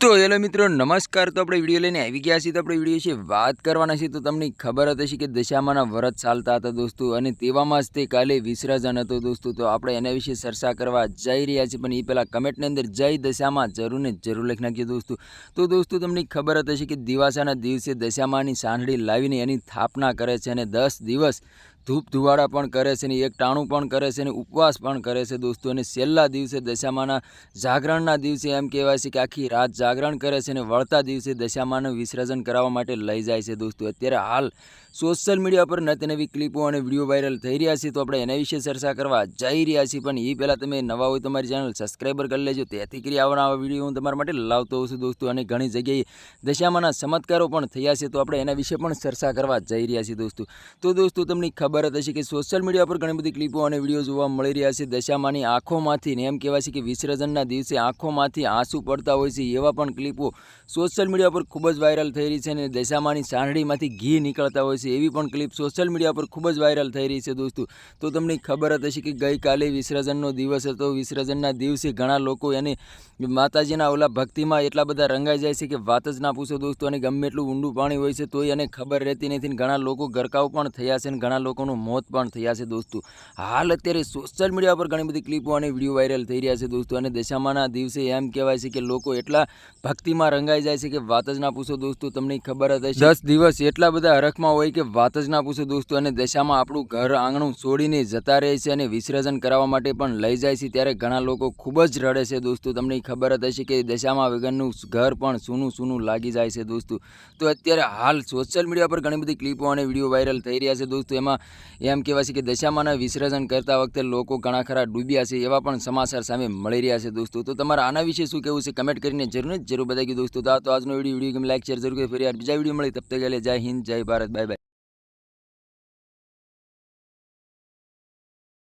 તો હેલો મિત્રો, નમસ્કાર. તો આપણે વીડિયો લઈને આવી ગયા છીએ. તો આપણે વીડિયો વિશે વાત કરવાના છીએ. તો તમને ખબર હતી કે દશામાના વ્રત ચાલતા હતા દોસ્તો, અને તેવામાં જ તે કાલે વિસર્જન હતો દોસ્તો. તો આપણે એના વિશે ચર્ચા કરવા જઈ રહ્યા છીએ, પણ એ પહેલાં કમેન્ટની અંદર જય દશામાં જરૂર ને જરૂર લખી નાખજો દોસ્તો. તો દોસ્તો, તમને ખબર હતી કે દિવાસાના દિવસે દશામાની સાંઢળી લાવીને એની સ્થાપના કરે છે, અને દસ દિવસ ધૂપ ધુવાડા પણ કરે છે ને એક ટાણું પણ કરે છે અને ઉપવાસ પણ કરે છે દોસ્તો. અને છેલ્લા દિવસે દશામાના જાગરણના દિવસે એમ કહેવાય છે કે આખી રાત જાગરણ કરે છે અને વળતા દિવસે દશામાનું વિસર્જન કરાવવા માટે લઈ જાય છે દોસ્તો. અત્યારે હાલ સોશિયલ મીડિયા પર નત નવી ક્લિપો અને વીડિયો વાયરલ થઈ રહ્યા છે તો આપણે એના વિશે ચર્ચા કરવા જઈ રહ્યા છીએ. પણ એ પહેલાં તમે નવા હોય તમારી ચેનલ સબસ્ક્રાઈબર કરી લેજો. તેથી કરી આવવાના આવા વીડિયો હું તમારા માટે લાવતો હોઉં છું દોસ્તો. અને ઘણી જગ્યાએ દશામાના ચમત્કારો પણ થયા છે તો આપણે એના વિશે પણ ચર્ચા કરવા જઈ રહ્યા છીએ દોસ્તો. તો દોસ્તો, તમને ખબર જ હશે કે સોશિયલ મીડિયા પર ઘણી બધી ક્લિપો અને વીડિયો જોવા મળી રહ્યા છે. દશામાની આંખોમાંથી ને એમ કહેવાય છે કે વિસર્જનના દિવસે આંખોમાંથી આંસુ પડતા હોય છે. એવા પણ ક્લિપો સોશિયલ મીડિયા પર ખૂબ જ વાયરલ થઈ રહી છે અને દશામાની સાંઠળીમાંથી ઘી નીકળતા હોય છે. એવી પણ ક્લિપ સોશિયલ મીડિયા પર ખૂબ જ વાયરલ થઈ રહી છે દોસ્તો. તો તમને ખબર હતી કે ગઈકાલે વિસર્જનનો દિવસ હતો. વિસર્જનના દિવસે ઘણા લોકો એને માતાજીના ઓલા ભક્તિમાં એટલા બધા રંગાઈ જાય છે કે વાત જ ના પૂછો દોસ્તો. અને ગમે એટલું ઊંડું પાણી હોય છે, તોય એને ખબર રહેતી નથી ઘણા લોકો ગરકાવ પણ થયા છે અને ઘણા લોકોનું મોત પણ થયા છે દોસ્તો. હાલ અત્યારે સોશિયલ મીડિયા પર ઘણી બધી ક્લિપો અને વીડિયો વાયરલ થઈ રહ્યા છે દોસ્તો અને દશામાના દિવસે એમ કહેવાય છે કે લોકો એટલા ભક્તિમાં રંગાઈ જાય છે કે વાત જ ના પૂછો દોસ્તો, તમને ખબર જ હશે. દસ દિવસ એટલા બધા હરખમાં હોય કે વાત જ ના પૂછો દોસ્તો અને દશામાં આપણું ઘર આંગણું છોડીને જતા રહે છે અને વિસર્જન કરાવવા માટે પણ લઈ જાય છે ત્યારે ઘણા લોકો ખૂબ જ રડે છે દોસ્તો, તમને ખબર જ હશે કે દશામાં વગરનું ઘર પણ સૂનું સૂનું લાગી જાય છે દોસ્તો. તો અત્યારે હાલ સોશિયલ મીડિયા પર ઘણી બધી ક્લિપો અને વીડિયો વાયરલ થઈ રહ્યા છે દોસ્તો. એમાં એમ કહેવાય છે કે દશામાના વિસર્જન કરતા વખતે લોકો ઘણા ખરા ડૂબ્યા છે, એવા પણ સમાચાર સામે મળી રહ્યા છે દોસ્તો. તો તમારા આના વિશે શું કહેવું છે? કમેન્ટ કરીને જરૂર જરૂર બતાવી દોસ્તો. તો આજનો વીડિયો વીડિયો ગમે લાઈક શેર જરૂર કરી. ફરી બીજા વીડિયો મળી તબ તક જય હિન્દ, જય ભારત બાય બાય